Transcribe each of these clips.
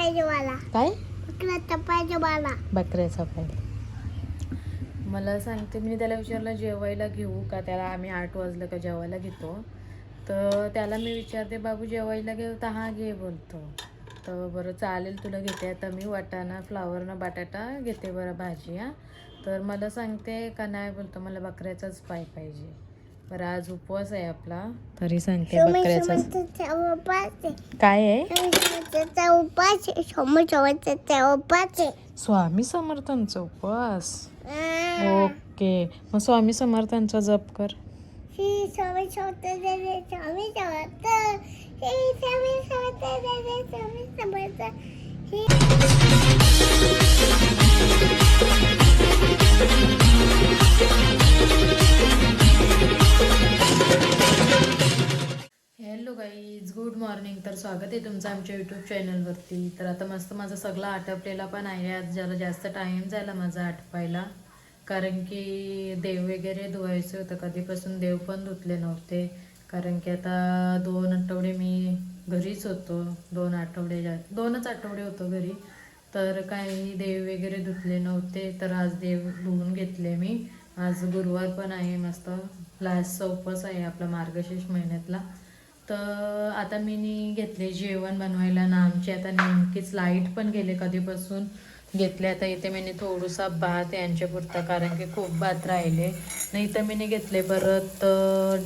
पाहिजे मला काय? बकऱ्याचा पाहिजे मला बकऱ्याचा पाय मला सांगते मी त्याला विचारलं जेवायला घेऊ का? त्याला आम्ही आठ वाजलं का जेवायला घेतो. तर त्याला मी विचारते बाबू जेवायला घेऊ तर हा घे बोलतो. तर बरं चालेल तुला घेते. आता मी वाटाणा फ्लावरनं बटाटा घेते बरं भाजी हा. तर मला सांगते का नाही बोलतो मला बकऱ्याचाच पाय पाहिजे. बरं आज उपवास आहे आपला. तरी सांगते काय आहे? उपास स्वामी समर्थांचा उपवास. ओके. मग स्वामी समर्थांचा जप कर. स्वामी मॉर्निंग तर स्वागत आहे तुमचं आमच्या यूट्यूब चॅनलवरती तर आता मस्त माझं सगळा आटपलेला पण आहे. आज ज्याला जास्त टाईम झाला माझा आटपायला. कारण की देव वगैरे धुवायचं होतं. कधीपासून देव पण धुतले नव्हते. कारण की आता दोन आठवडे मी घरीच होतो. दोन आठवडे जा दोनच आठवडे होतो घरी. तर काही देव वगैरे धुतले नव्हते. तर आज देव धुवून घेतले मी. आज गुरुवार पण आहे. मस्त लास्टचा उपवास आहे आपला मार्गशीर्ष महिन्यातला. तर आता मी नी घेतले जेवण बनवायला ना आमची आता नेमकीच लाइट पण गेले कधीपासून. घेतले आता इथे मी थोडंसा भात यांच्यापुरता कारण की खूप भात राहिले. नाही तर मी घेतले परत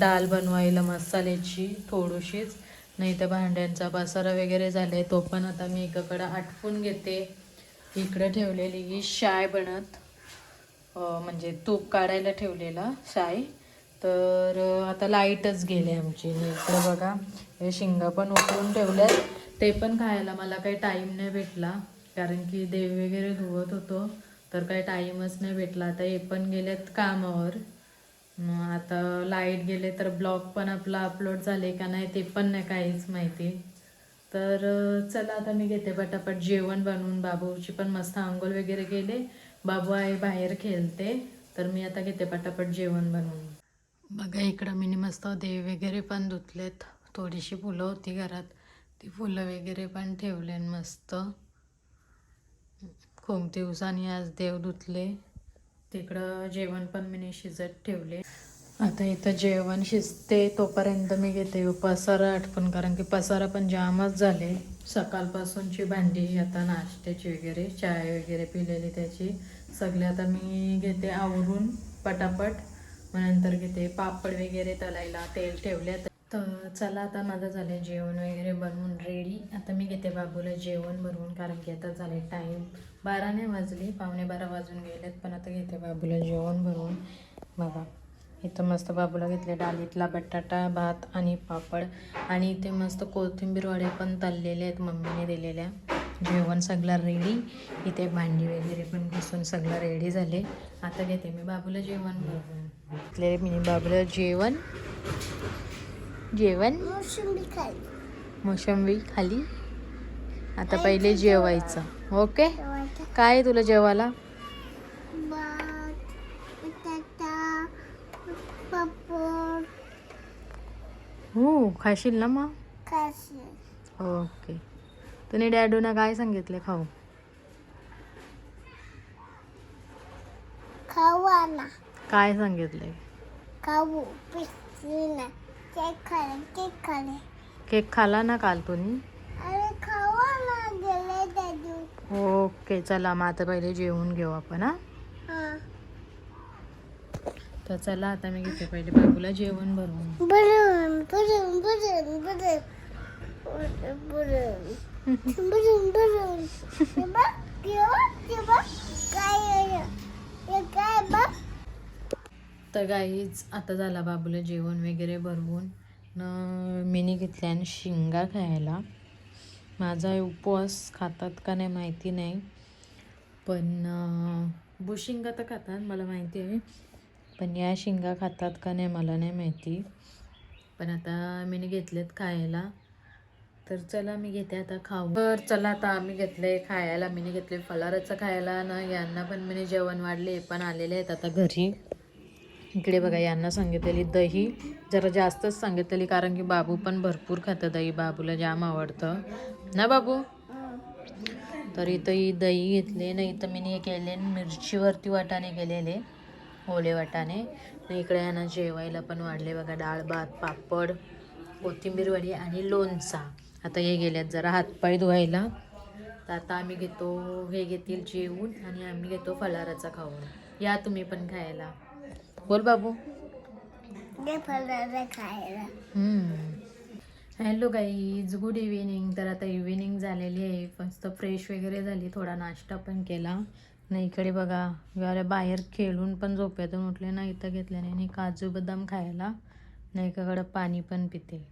डाळ बनवायला मसाल्याची थोडीशीच. नाही तर भांड्यांचा पसारा वगैरे झाले तो पण आता मी एकाकडं आटपून घेते. इकडं ठेवलेली ही शाय बनत म्हणजे तूप काढायला ठेवलेला शाय. तर आता लाईटच गेली आमची. आणि बघा हे शिंगा पण उकळून ठेवल्यात. ते पण खायला मला काही टाईम नाही भेटला कारण की देव वगैरे धुवत होतो तर काही टाईमच नाही भेटला. आता हे पण गेलेत कामावर. मग आता लाइट गेले तर ब्लॉग पण आपला अपलोड झाले का नाही ते पण नाही काहीच माहिती. तर चला आता मी घेते पटापट जेवण बनवून. बाबूची पण मस्त आंघोळ वगैरे केले. बाबू आहे बाहेर खेळते. तर मी आता घेते पटापट जेवण बनवून. बघा इकडं मी मस्त देव वगैरे पण धुतलेत. थोडीशी फुलं होती घरात. ती फुलं वगैरे पण ठेवले मस्त. खूप दिवसांनी आज देव धुतले. तिकडं जेवण पण मी शिजत ठेवले. आता इथं जेवण शिजते तोपर्यंत मी घेते. पसारा आटपून कारण की पसारा पण जामच झाले. सकाळपासूनची भांडी आता नाश्त्याची वगैरे चाय वगैरे पिलेली त्याची. सगळे आता मी घेते आवरून पटापट. मग नंतर घेते. पापड वगैरे तलायला तेल ठेवले तर चला आता माझं झालं जेवण वगैरे बनवून रेडी आता मी घेते बाबूला जेवण बनवून कारण की आता झाले टाईम बारा नाही वाजले पावणे बारा वाजून गेलेत पण आता घेते बाबूला जेवण बनवून. बघा इथं मस्त बाबूला घेतले डालीतला बटाटा भात आणि पापड. आणि इथे मस्त कोथिंबीर वडे पण तळलेले आहेत मम्मीने दिलेल्या. जेवण सगळं रेडी इथे भांडी वगैरे पण घुसून सगळं रेडी झाले. आता घेते मी बाबूला जेवण बनवून. घेतले मी बाबूला जेवण? जेवण? मोसंबी खाली? आता पहिले जेवायचं. ओके? काय तुला जेवायला? हो खाशील ना मग? ओके. तुम्ही डॅडूना काय सांगितले खाऊ? काय सांगितलंय? खाऊ ना. केक केक केक खाला ना काल तुम्ही? अरे खावा ना ओके चला मग आता पहिले जेवून घेऊ आपण हा? हां. तर चला आता मी घेते पहिले बाबूला जेवण भरून. बरं बरं काय काय बघ? तर गाईच आता झाला बाबूला जेवण वगैरे भरवून न मिनी घेतल्या आणि शिंगा खायला. माझा उपवास खातात का नाही माहिती नाही. पण अं, भुशिंगा तर खातात मला माहिती आहे. पण या शिंगा खातात का नाही मला नाही माहिती. पण आता मीने घेतलेत खायला. तर चला मी घेते आता खाऊ. तर चला आता आम्ही घेतले खायला. मीने घेतले फलाराचं खायला. ना यांना पण मीने जेवण वाढले पण आलेले आहेत आता घरी. इकडे बघा यांना सांगितलेली दही जरा जास्तच सांगितलेली कारण की बाबू पण भरपूर खातं दही. बाबूला जाम आवडतं. ना बाबू? तर इथं ही दही घेतले नाही तर मी केले मिरचीवरती वाटाणे केलेले ओले वाटाणे. इकडे यांना जेवायला पण वाढले बघा डाळ भात पापड कोथिंबीर वडी आणि लोणचा. आता हे गेल्यात जरा हातपाय धुवायला. तर आता आम्ही घेतो हे घेतील जेवून आणि आम्ही घेतो फलाराचा खाऊन. या तुम्ही पण खायला. बोल बाबू. हॅलो गाईज गुड इव्हिनिंग तर आता इव्हिनिंग झालेली आहे. मस्त फ्रेश वगैरे झाली. थोडा नाश्ता पण केला. नाही इकडे बघा जरा बाहेर खेळून पण झोप्यातून उठले. ना इथं घेतल्याने आणि काजू बदाम खायला. नाही एकाकडं पाणी पण पिते.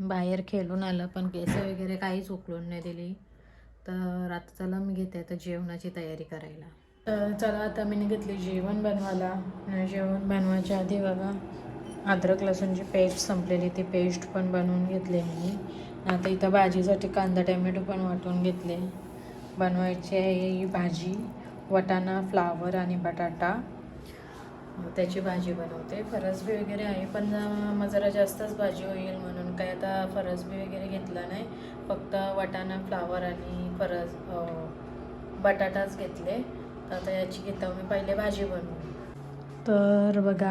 बाहेर खेळून आलं पण केस वगैरे काहीच उकळून नाही दिली. तर आता चला मी घेते आता जेवणाची तयारी करायला. तर चला आता मी घेतली जेवण बनवायला. जेवण बनवायच्या आधी बघा अद्रक लसूणची पेस्ट संपलेली ती पेस्ट पण बनवून घेतली मी. आता इथं भाजीसाठी कांदा टॅमॅटो पण वाटून घेतले. बनवायची आहे ही भाजी वटाणा फ्लावर आणि बटाटा. त्याची भाजी बनवते. फरसबी वगैरे आहे पण मग जरा जास्तच भाजी होईल म्हणून काय आता फरसबी वगैरे घेतला नाही. फक्त वटाणा फ्लावर आणि फरस बटाटाच घेतले. तर आता याची घेता मी पहिले भाजी बनवू तर बघा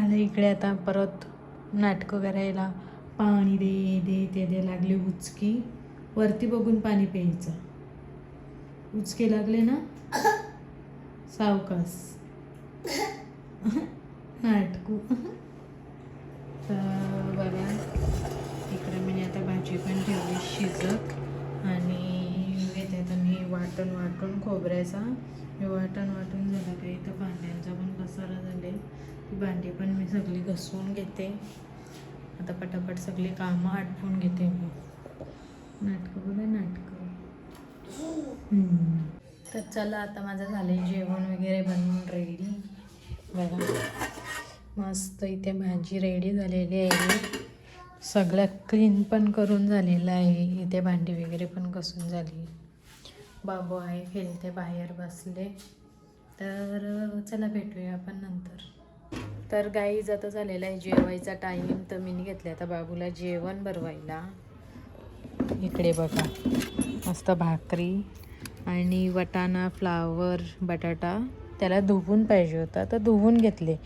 आलं इकडे आता परत नाटकं करायला पाणी दे दे ते दे लागले उचकी. वरती बघून पाणी प्यायचं. उचके लागले ना? सावकास नाटकू. तर बघा इकडे मी आता भाजी पण ठेवली शिजत. वाटण वाटून खोबऱ्याचा. हे वाटण वाटून झालं का इथं भांड्यांचा पण पसारा झाले. ती भांडी पण मी सगळी घसवून घेते. आता पटापट सगळी कामं आटपून घेते मी. नाटकं बघा नाटकं. तर चला आता माझं झालं जेवण वगैरे बनवून रेडी बघा. मस्त इथे भाजी रेडी झालेली आहे. सगळं क्लीन पण करून झालेलं आहे. इथे भांडी वगैरे पण कसून झाली. बाबू आहे खेळते बाहेर बसले. तर चला भेटूया आपण नंतर. तर गाईज आता झालेला आहे जेवायचा टाईम तर मी घेतले आता बाबूला जेवण भरवायला. इकडे बघा मस्त भाकरी आणि वटाणा फ्लावर बटाटा. त्याला धुवून पाहिजे होता तर धुवून घेतले.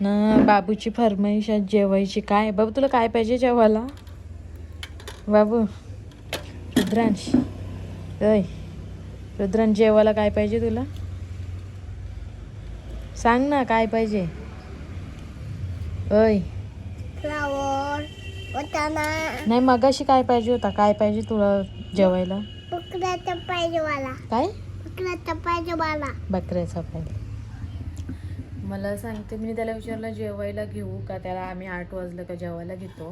ना बाबूची फरमाईश आज जेवायची काय? बाबू तुला काय पाहिजे जेवायला? बाबू रुद्रांश. अय रुद्रांश जेवायला काय पाहिजे तुला? सांग ना काय पाहिजे? अय फ्लावर वटाणा. नाही मगाशी काय पाहिजे होता? काय पाहिजे तुला जेवायला? उकड्याचा पाहिजे मला काय? उकड्याचा पाहिजे मला बकऱ्याचा पाहिजे. मला सांगते मी त्याला विचारलं जेवायला घेऊ का? त्याला आम्ही आठ वाजलं का जेवायला घेतो.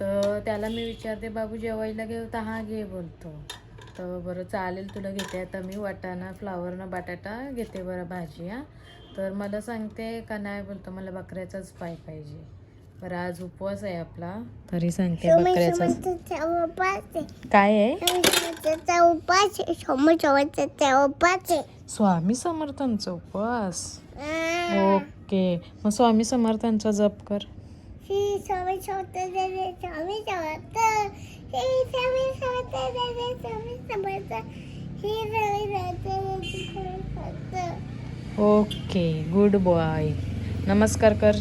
तर त्याला मी विचारते बाबू जेवायला घेऊ तर हा घे बोलतो. तर बरं चालेल तुला घेते. आता मी वाटाणा फ्लावरनं बटाटा घेते बरं भाजी हा. तर मला सांगते का नाही बोलतो मला बकऱ्याचाच पाय पाहिजे. बरं आज उपवास आहे आपला. तरी सांगते काय आहे? उपास उपास स्वामी समर्थांचा उपवास. ओके. मग स्वामी समर्थांचा जप कर. स्वामी समर्थ जय Swami Samarth okay good boy. नमस्कार कर.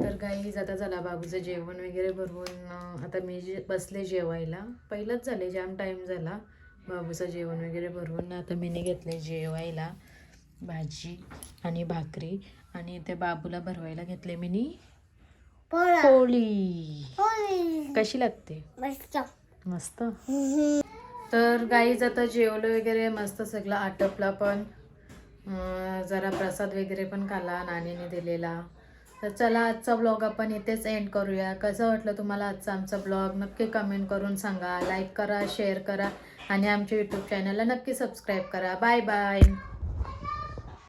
तर गाईज आता झाला बाबूचं जेवण वगैरे भरवून आता मी जे बसले जेवायला. पहिलंच झाले जाम टाईम झाला. बाबूचं जेवण वगैरे भरवून आता मीने घेतले जेवायला. भाजी आणि भाकरी. आणि ते बाबूला भरवायला घेतले मीनी. पोळा कशी लागते? मस्त. मस्त. तर गाईज आता जेवलं वगैरे मस्त सगळं आटपला पण. जरा प्रसाद वगैरे पण खाल्ला नानीने दिलेला. तर चला आजचा ब्लॉग आपण इथेच एंड करूया. कसं वाटलं तुम्हाला आजचा आमचा ब्लॉग नक्की कमेंट करून सांगा. लाईक करा शेअर करा आणि आमच्या यूट्यूब चॅनलला नक्की सबस्क्राईब करा. Bye bye